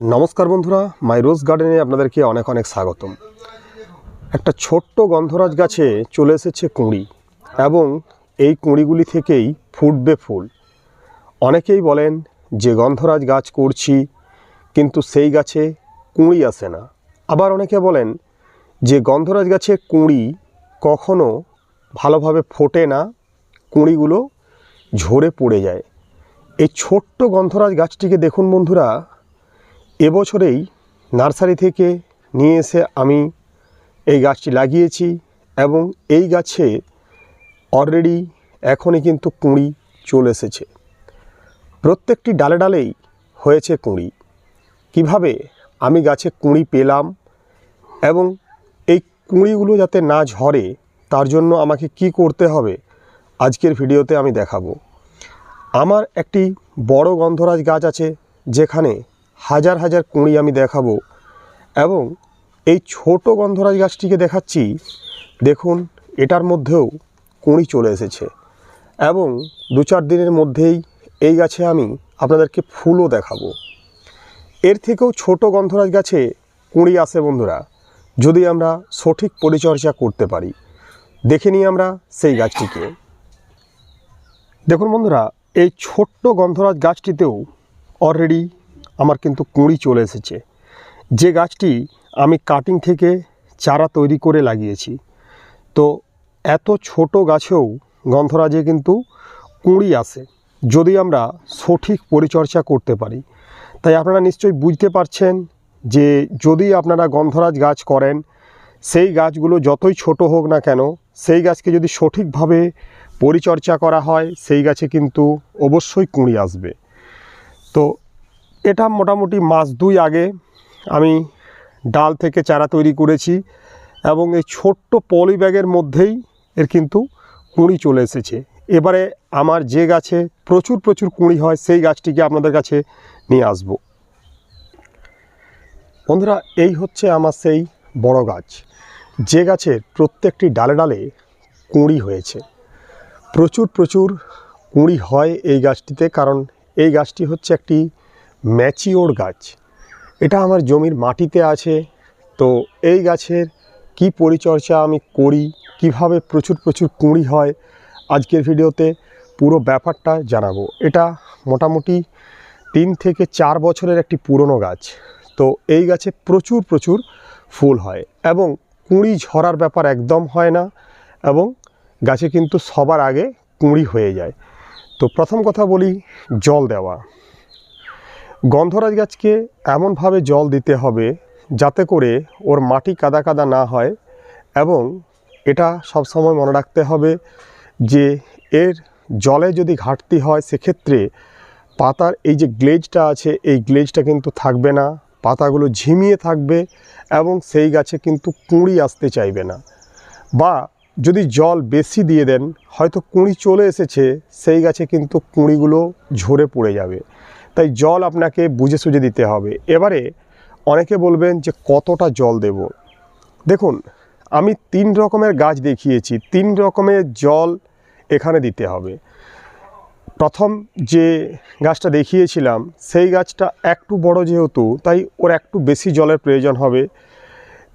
নমস্কার বন্ধুরা, মাই রোজ গার্ডেনে আপনাদেরকে অনেক অনেক স্বাগতম। একটা ছোট্ট গন্ধরাজ গাছে চলে এসেছে কুঁড়ি এবং এই কুঁড়িগুলি থেকেই ফুটবে ফুল। অনেকেই বলেন, যে গন্ধরাজ গাছ করছি, কিন্তু সেই গাছে কুঁড়ি আসে না। আবার অনেকে বলেন, যে গন্ধরাজ গাছে কুঁড়ি কখনো ভালোভাবে ফোটে না, কুঁড়িগুলো ঝরে পড়ে যায়। এই ছোট্ট গন্ধরাজ গাছটিকে দেখুন বন্ধুরা এবছরেই নার্সারি থেকে নিয়ে এসে আমি এই গাছটি লাগিয়েছি এবং এই গাছে অলরেডি এখনই কিন্তু কুঁড়ি চলে এসেছে। প্রত্যেকটি ডালে ডালেই হয়েছে কুঁড়ি। কীভাবে আমি গাছে কুঁড়ি পেলাম এবং এই কুঁড়িগুলো যাতে না ঝরে, তার জন্য আমাকে কি করতে হবে, আজকের ভিডিওতে আমি দেখাবো। আমার একটি বড় গন্ধরাজ গাছ আছে, যেখানে হাজার হাজার কুঁড়ি আমি দেখাবো। এবং এই ছোট গন্ধরাজ গাছটিকে দেখাচ্ছি, দেখুন, এটার মধ্যেও কুঁড়ি চলে এসেছে। এবং দু চার দিনের মধ্যেই এই গাছে আমি আপনাদেরকে ফুলও দেখাবো। এর থেকেও ছোট গন্ধরাজ গাছে কুঁড়ি আসে, বন্ধুরা, যদি আমরা সঠিক পরিচর্যা করতে পারি। দেখে নিই আমরা সেই গাছটিকে। দেখুন, বন্ধুরা, এই ছোট্ট গন্ধরাজ গাছটিতেও অলরেডি আমার কিন্তু কুঁড়ি চলে এসেছে। যে গাছটি আমি কাটিং থেকে চারা তৈরি করে লাগিয়েছি, তো এত ছোট গাছেও গন্ধরাজে কিন্তু কুঁড়ি আসে যদি আমরা সঠিক পরিচর্যা করতে পারি। তাই আপনারা নিশ্চয়ই বুঝতে পারছেন যে যদি আপনারা গন্ধরাজ গাছ করেন, সেই গাছগুলো যতই ছোট হোক না কেন, সেই গাছকে যদি সঠিকভাবে পরিচর্যা করা হয়, সেই গাছে কিন্তু অবশ্যই কুঁড়ি আসবে। তো এটা মোটামুটি মাস দুই আগে আমি ডাল থেকে চারা তৈরি করেছি এবং এই ছোট্ট পলি ব্যাগের মধ্যেই এর কিন্তু কুঁড়ি চলে এসেছে। এবারে আমার যে গাছে প্রচুর প্রচুর কুঁড়ি হয় সেই গাছটিকে আপনাদের কাছে নিয়ে আসব। বন্ধুরা, এই হচ্ছে আমার সেই বড় গাছ। যে গাছের প্রত্যেকটি ডালে ডালে কুঁড়ি হয়েছে। প্রচুর প্রচুর কুঁড়ি হয় এই গাছটিতে কারণ এই গাছটি হচ্ছে একটি ম্যাচিওর গাছ। এটা আমার জমির মাটিতে আছে। তো এই গাছের কি পরিচর্যা আমি করি? কীভাবে প্রচুর প্রচুর কুঁড়ি হয়? আজকের ভিডিওতে পুরো ব্যাপারটা জানাব। এটা মোটামুটি তিন থেকে চার বছরের একটি পুরনো গাছ। তো এই গাছে প্রচুর প্রচুর ফুল হয় এবং কুঁড়ি ঝরার ব্যাপার একদম হয় না এবং গাছে কিন্তু সবার আগে কুঁড়ি হয়ে যায়। তো প্রথম কথা বলি জল দেওয়া। গন্ধরাজ গাছকে এমনভাবে জল দিতে হবে যাতে করে ওর মাটি কাদা কাদা না হয় এবং এটা সবসময় মনে রাখতে হবে যে এর জলে যদি ঘাটতি হয় সেক্ষেত্রে পাতার এই যে গ্লেজটা আছে, এই গ্লেজটা কিন্তু থাকবে না, পাতাগুলো ঝিমিয়ে থাকবে এবং সেই গাছে কিন্তু কুঁড়ি আসতে চাইবে না। বা যদি জল বেশি দিয়ে দেন, হয়তো কুঁড়ি চলে এসেছে, সেই গাছে কিন্তু কুঁড়িগুলো ঝরে পড়ে যাবে। তাই জল আপনাকে বুঝে সুঝে দিতে হবে। এবারে অনেকে বলবেন যে, কতটা জল দেব? দেখুন, আমি তিন রকমের গাছ দেখিয়েছি, তিন রকমের জল এখানে দিতে হবে। প্রথম যে গাছটা দেখিয়েছিলাম, সেই গাছটা একটু বড় যেহেতু, তাই ওর একটু বেশি জলের প্রয়োজন হবে।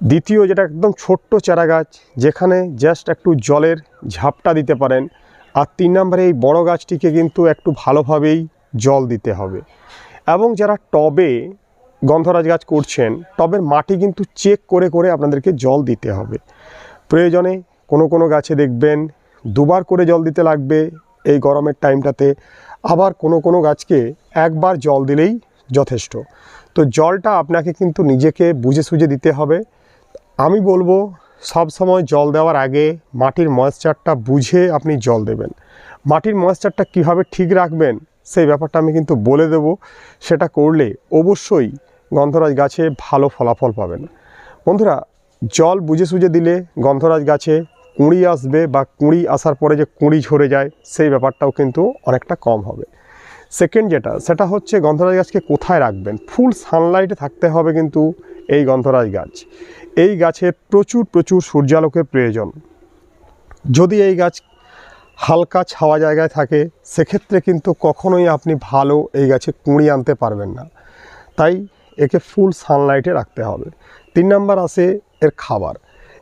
দ্বিতীয়, যেটা একদম ছোট্ট চারা গাছ, যেখানে জাস্ট একটু জলের ঝাপটা দিতে পারেন। আর তিন নম্বরে এই বড় গাছটিকে কিন্তু একটু ভালোভাবেই জল দিতে হবে। এবং যারা টবে গন্ধরাজ গাছ করছেন, টবের মাটি কিন্তু চেক করে করে আপনাদেরকে জল দিতে হবে। প্রয়োজনে কোনো কোনো গাছে দেখবেন, দুবার করে জল দিতে লাগবে এই গরমের টাইমটাতে। আবার কোনো কোনো গাছকে একবার জল দিলেই যথেষ্ট। তো জলটা আপনাকে কিন্তু নিজেকে বুঝে সুঝে দিতে হবে। আমি বলব, সব সময় জল দেওয়ার আগে মাটির ময়েশ্চারটা বুঝে আপনি জল দেবেন। মাটির ময়েশ্চারটা কীভাবে ঠিক রাখবেন সেই ব্যাপারটা আমি কিন্তু বলে দেব। সেটা করলে অবশ্যই গন্ধরাজ গাছে ভালো ফলাফল পাবেন। বন্ধুরা, জল বুঝে সুঝে দিলে গন্ধরাজ গাছে কুঁড়ি আসবে বা কুঁড়ি আসার পরে যে কুঁড়ি ঝরে যায়, সেই ব্যাপারটাও কিন্তু অনেকটা কম হবে। সেকেন্ড যেটা, সেটা হচ্ছে গন্ধরাজ গাছকে কোথায় রাখবেন? ফুল সানলাইটে থাকতে হবে কিন্তু এই গন্ধরাজ গাছ। এই গাছের প্রচুর প্রচুর সূর্যালোকের প্রয়োজন। যদি এই গাছ হালকা ছাওয়া জায়গায় থাকে, সেক্ষেত্রে কিন্তু কখনোই আপনি ভালো এই গাছে কুঁড়ি আনতে পারবেন না। তাই একে ফুল সানলাইটে রাখতে হবে। তিন নাম্বার আছে এর খাবার।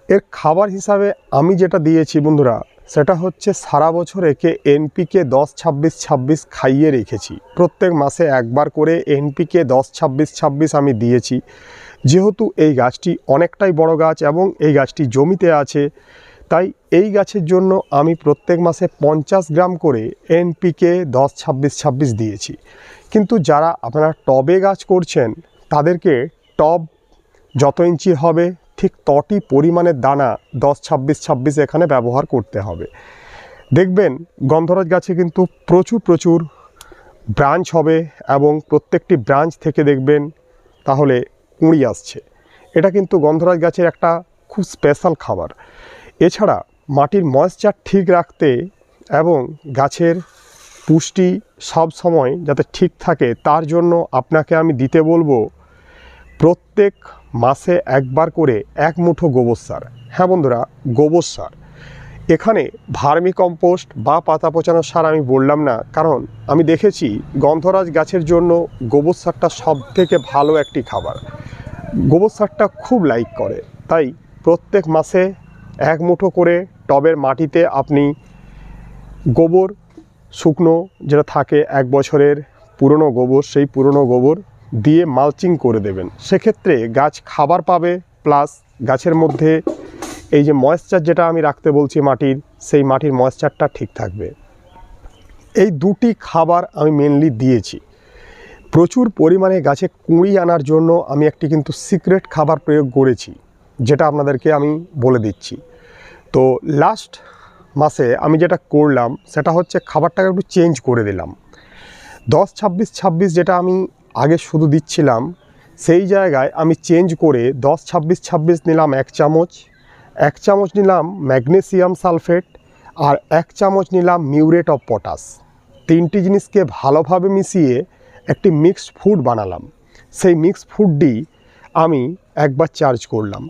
এর খাবার হিসাবে আমি যেটা দিয়েছি বন্ধুরা, সেটা হচ্ছে সারা বছর একে এনপিকে দশ ছাব্বিশ ছাব্বিশ খাইয়ে রেখেছি। প্রত্যেক মাসে একবার করে এনপিকে দশ ছাব্বিশ ছাব্বিশ আমি দিয়েছি। যেহেতু এই গাছটি অনেকটাই বড় গাছ এবং এই গাছটি জমিতে আছে তাই এই গাছের জন্য আমি প্রত্যেক মাসে পঞ্চাশ গ্রাম করে এনপিকে দশ, ছাব্বিশ ছাব্বিশ দিয়েছি। কিন্তু যারা আপনারা টবে গাছ করছেন, তাদেরকে টব যত ইঞ্চি হবে, ঠিক তটি পরিমাণের দানা দশ, ছাব্বিশ ছাব্বিশ এখানে ব্যবহার করতে হবে। দেখবেন গন্ধরাজ গাছে কিন্তু প্রচুর প্রচুর ব্রাঞ্চ হবে এবং প্রত্যেকটি ব্রাঞ্চ থেকে দেখবেন তাহলে কুঁড়ি আসছে। এটা কিন্তু গন্ধরাজ গাছের একটা খুব স্পেশাল খাবার। এছাড়া মাটির ময়েশ্চার ঠিক রাখতে এবং গাছের পুষ্টি সব সময় যাতে ঠিক থাকে, তার জন্য আপনাকে আমি দিতে বলব প্রত্যেক মাসে একবার করে এক মুঠো গোবর সার। হ্যাঁ বন্ধুরা, গোবর সার। এখানে ভার্মি কম্পোস্ট বা পাতা পচানো সার আমি বললাম না, কারণ আমি দেখেছি গন্ধরাজ গাছের জন্য গোবর সারটা সব থেকে ভালো একটি খাবার। গোবর সারটা খুব লাইক করে, তাই প্রত্যেক মাসে এক মুঠো করে টবের মাটিতে আপনি গোবর, শুকনো যেটা থাকে এক বছরের পুরনো গোবর, সেই পুরনো গোবর দিয়ে মালচিং করে দেবেন। সেক্ষেত্রে গাছ খাবার পাবে, প্লাস গাছের মধ্যে এই যে ময়েশ্চার যেটা আমি রাখতে বলছি মাটির, সেই মাটির ময়েশ্চারটা ঠিক থাকবে। এই দুটি খাবার আমি মেনলি দিয়েছি। প্রচুর পরিমাণে গাছে কুঁড়ি আনার জন্য আমি একটি কিন্তু সিক্রেট খাবার প্রয়োগ করেছি। যেটা আপনাদেরকে আমি বলে দিচ্ছি। তো লাস্ট মাসে আমি যেটা করলাম, সেটা হচ্ছে খাবারটাকে একটু চেঞ্জ করে দিলাম। দশ, ছাব্বিশ ছাব্বিশ যেটা আমি আগে শুধু দিচ্ছিলাম, সেই জায়গায় আমি চেঞ্জ করে দশ, ছাব্বিশ ছাব্বিশ নিলাম এক চামচ এক চামচ নিলাম ম্যাগনেসিয়াম সালফেট আর এক চামচ নিলাম মিউরেট অফ পটাশ তিনটি জিনিসকে ভালোভাবে মিশিয়ে একটি মিক্সড ফুড বানালাম। সেই মিক্সড ফুডটি আমি একবার চার্জ করলাম।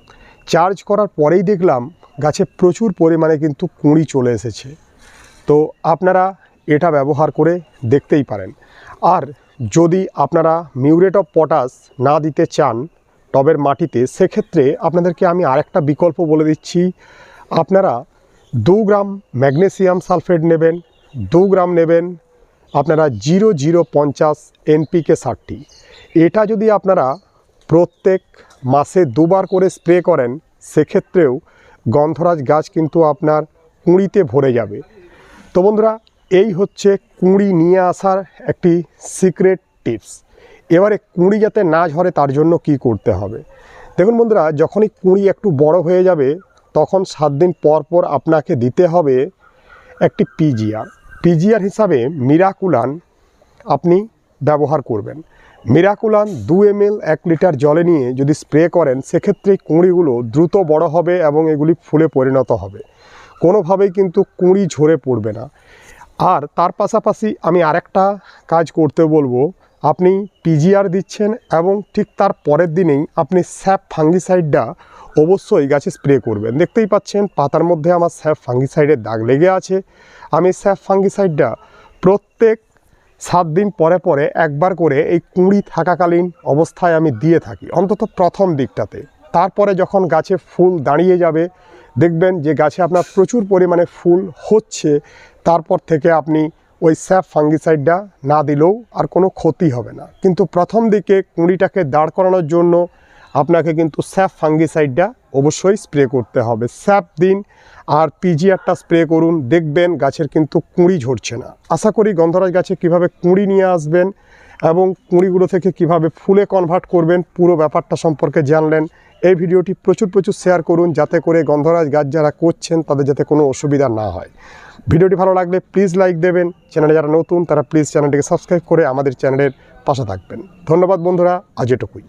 চার্জ করার পরেই দেখলাম গাছে প্রচুর পরিমাণে কিন্তু কুঁড়ি চলে এসেছে। তো আপনারা এটা ব্যবহার করে দেখতেই পারেন। আর যদি আপনারা মিউরেট অফ পটাশ না দিতে চান টবের মাটিতে, সেক্ষেত্রে আপনাদেরকে আমি আরেকটা বিকল্প বলে দিচ্ছি। আপনারা দু গ্রাম ম্যাগনেসিয়াম সালফেট নেবেন, দু গ্রাম নেবেন আপনারা জিরো জিরো পঞ্চাশ এনপিকে সারটি এটা যদি আপনারা প্রত্যেক মাসে দুবার করে স্প্রে করেন, সেক্ষেত্রেও গন্ধরাজ গাছ কিন্তু আপনার কুঁড়িতে ভরে যাবে। তো বন্ধুরা, এই হচ্ছে কুঁড়ি নিয়ে আসার একটি সিক্রেট টিপস। এবারে কুঁড়ি যাতে না ঝরে, তার জন্য কি করতে হবে? দেখুন বন্ধুরা, যখনই কুঁড়ি একটু বড় হয়ে যাবে, তখন সাত দিন পর পর আপনাকে দিতে হবে একটি পিজিআর পিজিআর হিসাবে মিরাকুলান আপনি ব্যবহার করবেন। মিরাকুলান দু এম এল এক লিটার জলে নিয়ে যদি স্প্রে করেন সেক্ষেত্রে কুঁড়িগুলো দ্রুত বড় হবে এবং এগুলি ফুলে পরিণত হবে। কোনোভাবেই কিন্তু কুঁড়ি ঝরে পড়বে না। আর তার পাশাপাশি আমি আরেকটা কাজ করতে বলব। আপনি পিজিআর দিচ্ছেন এবং ঠিক তার পরের দিনেই আপনি স্যাপ ফাঙ্গিসাইডটা অবশ্যই গাছে স্প্রে করবেন। দেখতেই পাচ্ছেন পাতার মধ্যে আমার স্যাপ ফাঙ্গিসাইডের দাগ লেগে আছে। আমি স্যাপ ফাঙ্গিসাইডটা প্রত্যেক সাত দিন পরে পরে একবার করে এই কুঁড়ি থাকাকালীন অবস্থায় আমি দিয়ে থাকি, অন্তত প্রথম দিকটাতে। তারপরে যখন গাছে ফুল দাঁড়িয়ে যাবে, দেখবেন যে গাছে আপনার প্রচুর পরিমাণে ফুল হচ্ছে, তারপর থেকে আপনি ওই স্যাপ ফাঙ্গিসাইডটা না দিলেও আর কোনো ক্ষতি হবে না। কিন্তু প্রথম দিকে কুঁড়িটাকে দাঁড় করানোর জন্য আপনাকে কিন্তু স্যাপ ফাঙ্গিসাইডটা অবশ্যই স্প্রে করতে হবে। স্যাপ দিন আর পিজি পিজিআরটা স্প্রে করুন। দেখবেন গাছের কিন্তু কুঁড়ি ঝরছে না। আশা করি গন্ধরাজ গাছে কীভাবে কুঁড়ি নিয়ে আসবেন এবং কুঁড়িগুলো থেকে কীভাবে ফুলে কনভার্ট করবেন, পুরো ব্যাপারটা সম্পর্কে জানলেন। এই ভিডিওটি প্রচুর প্রচুর শেয়ার করুন যাতে করে গন্ধরাজ গাছ যারা করছেন তাদের যাতে কোনো অসুবিধা না হয়। ভিডিওটি ভালো লাগলে প্লিজ লাইক দেবেন। চ্যানেলে যারা নতুন তারা প্লিজ চ্যানেলটিকে সাবস্ক্রাইব করে আমাদের চ্যানেলের পাশে থাকবেন। ধন্যবাদ বন্ধুরা, আজ এটুকুই।